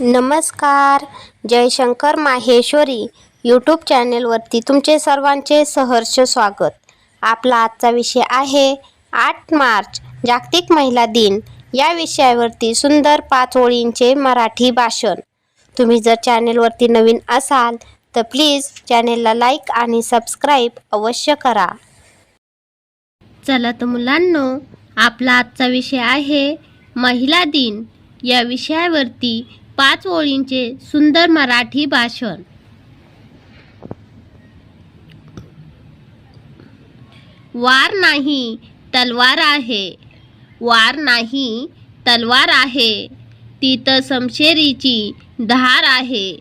नमस्कार. जयशंकर माहेश्वरी यूट्यूब चॅनेलवरती तुमचे सर्वांचे सहर्ष स्वागत. आपला आजचा विषय आहे आठ मार्च जागतिक महिला दिन. या विषयावरती सुंदर पाच ओळींचे मराठी भाषण. तुम्ही जर चॅनेलवरती नवीन असाल तर प्लीज चॅनेलला लाईक आणि सबस्क्राईब अवश्य करा. चला तर मुलांनो आपला आजचा विषय आहे महिला दिन. या विषयावरती पाच ओळींचे सुंदर मराठी भाषण. वार नाही तलवार आहे. वार नाही तलवार आहे. ती तर समशेरीची धार आहे.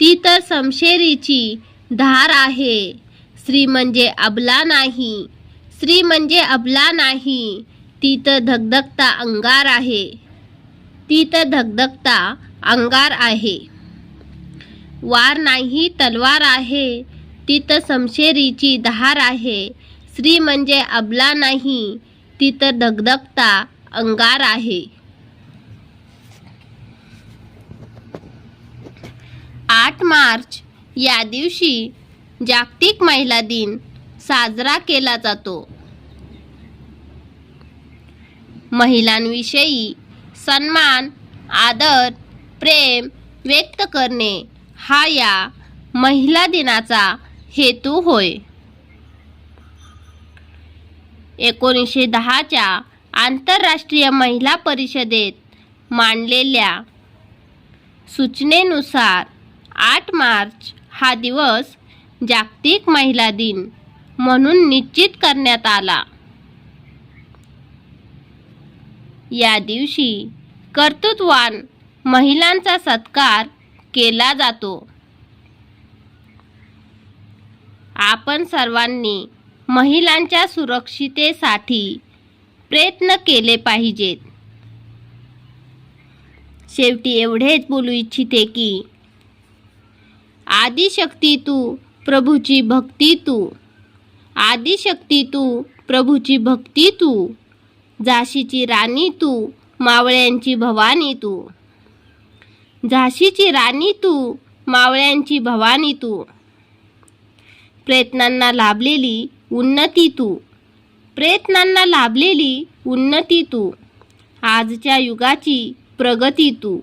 ती तर समशेरीची धार आहे. स्त्री म्हणजे अबला नाही. स्त्री म्हणजे अबला नाही. ती तर धगधगता अंगार आहे. ती तर धगधगता अंगार आहे. वार नाही तलवार आहे. तिथं समशेरीची धार आहे. स्त्री म्हणजे अबला नाही तिथं धगधगता अंगार आहे. आठ मार्च या दिवशी जागतिक महिला दिन साजरा केला जातो. महिलांविषयी सन्मान आदर प्रेम व्यक्त करणे हा या महिला दिनाचा हेतू होय. एकोणीसशे दहाच्या आंतरराष्ट्रीय महिला परिषदेत मांडलेल्या सूचनेनुसार आठ मार्च हा दिवस जागतिक महिला दिन म्हणून निश्चित करण्यात आला. या दिवशी कर्तृत्वान महिलांचा सत्कार केला जातो. आपण सर्वांनी महिलांच्या सुरक्षितेसाठी प्रयत्न केले पाहिजेत. शेवटी एवढेच बोलू इच्छिते की आदिशक्ती तू प्रभूची भक्ती तू. आदिशक्ती तू प्रभूची भक्ती तू. झाशीची राणी तू. मावळ्यांची भवानी तू. झाशीची राणी तू मावळ्यांची भवानी तू. प्रयत्नांना लाभलेली उन्नती तू. प्रयत्नांना लाभलेली उन्नती तू. आजच्या युगाची प्रगती तू.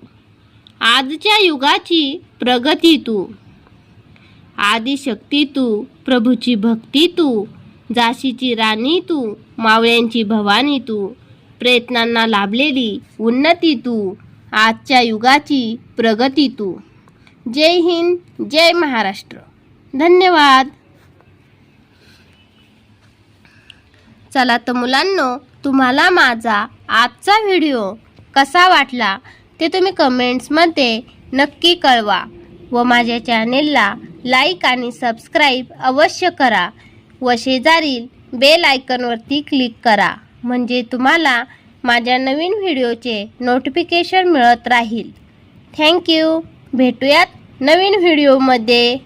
आजच्या युगाची प्रगती तू. आदिशक्ती तू प्रभूची भक्ती तू झाशीची राणी तू मावळ्यांची भवानी तू. प्रयत्नांना लाभलेली उन्नती तू. आजच्या युगाची प्रगती तू. जय हिंद जय महाराष्ट्र. धन्यवाद. चला तर मुलांनो तुम्हाला माझा आजचा व्हिडिओ कसा वाटला ते तुम्ही कमेंट्समध्ये नक्की कळवा व माझ्या चॅनेलला लाईक आणि सबस्क्राईब अवश्य करा व शेजारील बेल आयकनवरती क्लिक करा. म्हणजे तुम्हाला माझ्या नवीन व्हिडिओचे नोटिफिकेशन मिळत राहील. थँक्यू भेटूयात नवीन व्हिडिओमध्ये.